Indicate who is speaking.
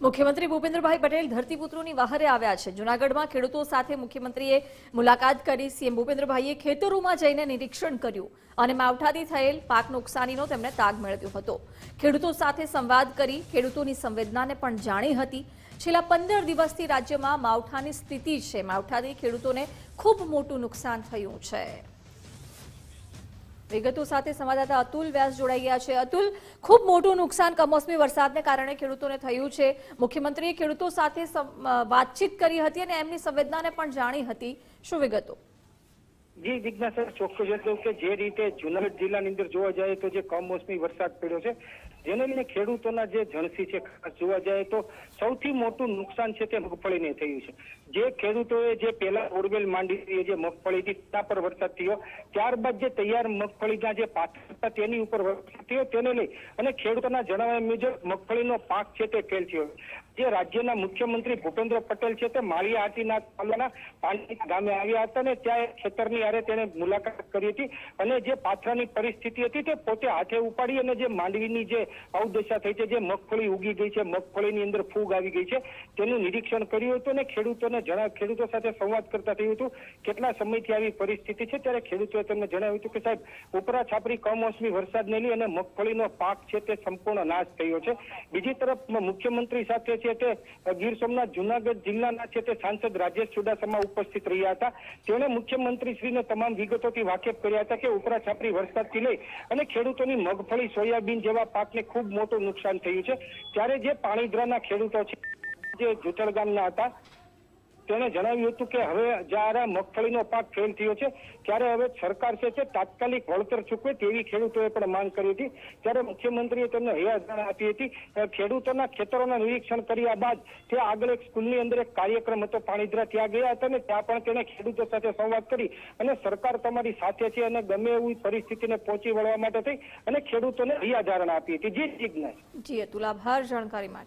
Speaker 1: મુખ્યમંત્રી ભૂપેન્દ્રભાઈ પટેલ ધરતીપુત્રોની વહારે આવ્યા છે. જૂનાગઢમાં ખેડૂતો સાથે મુખ્યમંત્રીએ મુલાકાત કરી. સીએમ ભૂપેન્દ્રભાઈએ ખેતરોમાં જઈને નિરીક્ષણ કર્યું અને માવઠાથી થયેલ પાક નુકસાનીનો તેમણે તાગ મેળવ્યો હતો. ખેડૂતો સાથે સંવાદ કરી ખેડૂતોની સંવેદનાને પણ જાણી હતી. છેલ્લા પંદર દિવસથી રાજ્યમાં માવઠાની સ્થિતિ છે. માવઠાથી ખેડૂતોને ખૂબ મોટું નુકસાન થયું છે. વિગતો સાથે સંવાદદાતા અતુલ વ્યાસ જોડાઈ ગયા છે. અતુલ, ખૂબ મોટું નુકસાન કમોસમી વરસાદને કારણે ખેડૂતોને થયું છે. મુખ્યમંત્રીએ ખેડૂતો સાથે વાતચીત કરી હતી અને એમની સંવેદનાને પણ જાણી હતી. શું વિગતો?
Speaker 2: જી જિજ્ઞાસા ચોક્કસ એટલું કે જે રીતે જુનાગઢ જિલ્લાની અંદર જોવા જાય તો જે કમોસમી વરસાદ પડ્યો છે, જેને લઈને ખેડૂતોના જે જણસી છે જોવા જાય તો સૌથી મોટું નુકસાન છે તે મગફળીને થયું છે. જે ખેડૂતોએ જે પેલા ઓરવેલ માંડી જે મગફળી હતી તેના પર વરસાદ થયો. ત્યારબાદ જે તૈયાર મગફળીના જે પાક હતા, તેની ઉપર વરસાદ થયો. તેને લઈ અને ખેડૂતોના જણાવ્યા મુજબ મગફળીનો પાક છે તે ફેલ થયો. જે રાજ્યના મુખ્યમંત્રી ભૂપેન્દ્ર પટેલ છે તે માળિયા આટીના તાલુકાના પાણી ગામે આવ્યા હતા ને ત્યાં ખેતરની આરે તેણે મુલાકાત કરી હતી અને જે પાથરાની પરિસ્થિતિ હતી તે પોતે હાથે ઉપાડી અને જે માંડવીની જે અવદશા થઈ છે, જે મગફળી ઉગી ગઈ છે, મગફળીની અંદર ફૂગ આવી ગઈ છે, તેનું નિરીક્ષણ કર્યું હતું અને ખેડૂતોને જણા, ખેડૂતો સાથે સંવાદ કરતા થયું હતું કેટલા સમયથી આવી પરિસ્થિતિ છે ત્યારે ખેડૂતોએ તેમને જણાવ્યું હતું કે સાહેબ ઉપરા છાપરી કમોસમી વરસાદને લઈ અને મગફળીનો પાક છે તે સંપૂર્ણ નાશ થયો છે. બીજી તરફ મુખ્યમંત્રી સાથે છે તે ગીર સોમનાથ જુનાગઢ જિલ્લાના છે તે સાંસદ રાજેશ ચુડાસમા ઉપસ્થિત રહ્યા હતા. તેણે મુખ્યમંત્રી તમામ વિગતોથી વાકેફ કર્યા હતા કે ઉપરા છાપરી વરસાદથી લઈ અને ખેડૂતોની મગફળી, સોયાબીન જેવા પાકને ખૂબ મોટું નુકસાન થયું છે. ત્યારે જે પાણીદ્રાના ખેડૂતો છે, જે જુતળ ગામના હતા તેણે જણાવ્યું હતું કે હવે જ્યારે મગફળીનો પાક ફેલ થયો છે, ત્યારે હવે સરકાર છે તાત્કાલિક વળતર ચૂકવે તેવી ખેડૂતોએ પણ માંગ કરી હતી. ત્યારે મુખ્યમંત્રીએ તેમને હૈયાધાર આપી હતી ખેડૂતોના ખેતરોના નિરીક્ષણ કર્યા બાદ તે આગળ એક સ્કૂલની અંદર એક કાર્યક્રમ હતો પાણીધરા ત્યાં ગયા હતા ને ત્યાં પણ તેણે ખેડૂતો સાથે સંવાદ કરી અને સરકાર તમારી સાથે છે અને ગમે એવી પરિસ્થિતિને પહોંચી વળવા માટે થઈ અને ખેડૂતોને હૈયાધારણા આપી હતી. જી જીજ્ઞાસ
Speaker 1: જી, અતુલ આભાર. જાણકારી માટે.